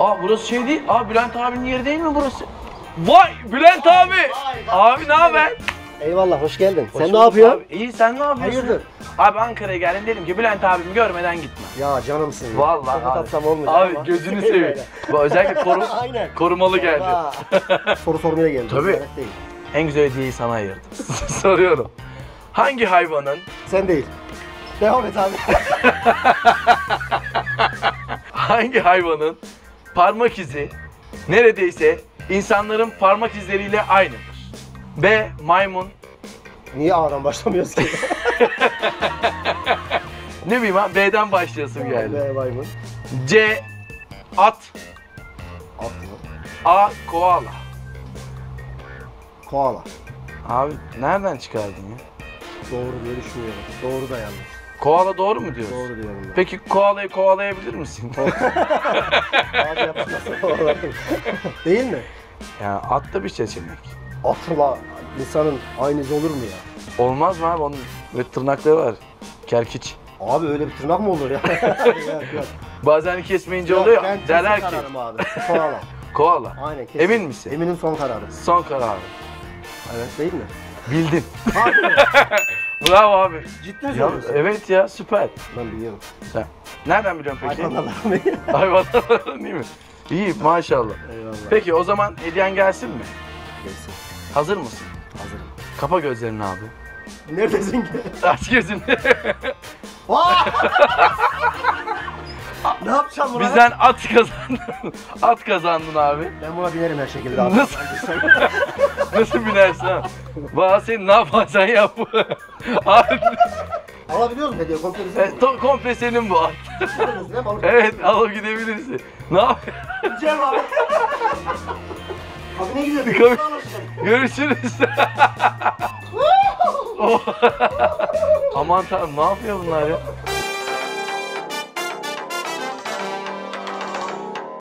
Aa burası şey değil. Aa Bülent abinin yeri değil mi burası? Vay Bülent abi. Abi ne haber? Eyvallah hoş geldin. Hoş Sen ne bulduk yapıyorsun? Abi. İyi sen ne yapıyorsun? Hayırdır? Abi Ankara'ya geldim dedim ki Bülent abimi görmeden gitme. Ya canımsın ya. Vallahi Tokat abi. atsam olmuyor Abi ama. gözünü seveyim. Bu özellikle koru, Aynen. korumalı geldi. Valla. Soru sormaya geldim. Tabii. Ziyaret Değil. En güzel hediyeyi sana ayırdım. Soruyorum. Hangi hayvanın Sen değil. Devam et abi. hangi hayvanın parmak izi neredeyse insanların parmak izleriyle aynıdır? B. Maymun. Niye A'dan başlamıyoruz ki? Ne bileyim ha B'den başlayasım geldi. Be maymun. C. At. At mı? A. Koala. Koala. Abi nereden çıkardın ya? Doğru diye düşünüyorum. Doğru da yanlış. Koala doğru mu diyorsun? Doğru diyorum ben. Peki koalayı kovalayabilir misin? Kovalarım. Değil mi? yani at da bir seçenek. Atla insanın aynısı olur mu ya? Olmaz mı abi? Onun böyle tırnakları var. Kerkiç. Abi öyle bir tırnak mı olur ya? yok yok. Bazen kesmeyince Yok, oluyor. ben kesin Derler ki kararım abi. Koala. koala. Aynen kesin. Emin misin? Eminim son kararım. Son karar. Evet değil mi? Bildin. Abi Bravo abi. ciddi mi Ya, söylüyorsun? evet ya süper. Ben biliyorum. Sen. Nereden biliyorsun peki? Hayvanlarla Hayvanlardan değil mi? İyi maşallah. Eyvallah. Peki o zaman hediyen gelsin mi? Gelsin. Hazır mısın? Hazırım. Kapa gözlerini abi. Neredesin ki? Aç gözünü. Ne yapacağım buna? Bizden at kazandın. at kazandın abi. Ben buna binerim her şekilde abi. Nasıl? Nasıl binersin ha? Valla sen ne yaparsan yap. abi, Alabiliyor musun hediye komple bizim e, to- komple senin bu at. Alırız değil mi? Alırız. Evet alıp gidebilirsin. Ne yap? Gideceğim abi. Abi ne gidiyorsun? Tabii. Görüşürüz. Oh. Aman tanrım ne yapıyor bunlar ya?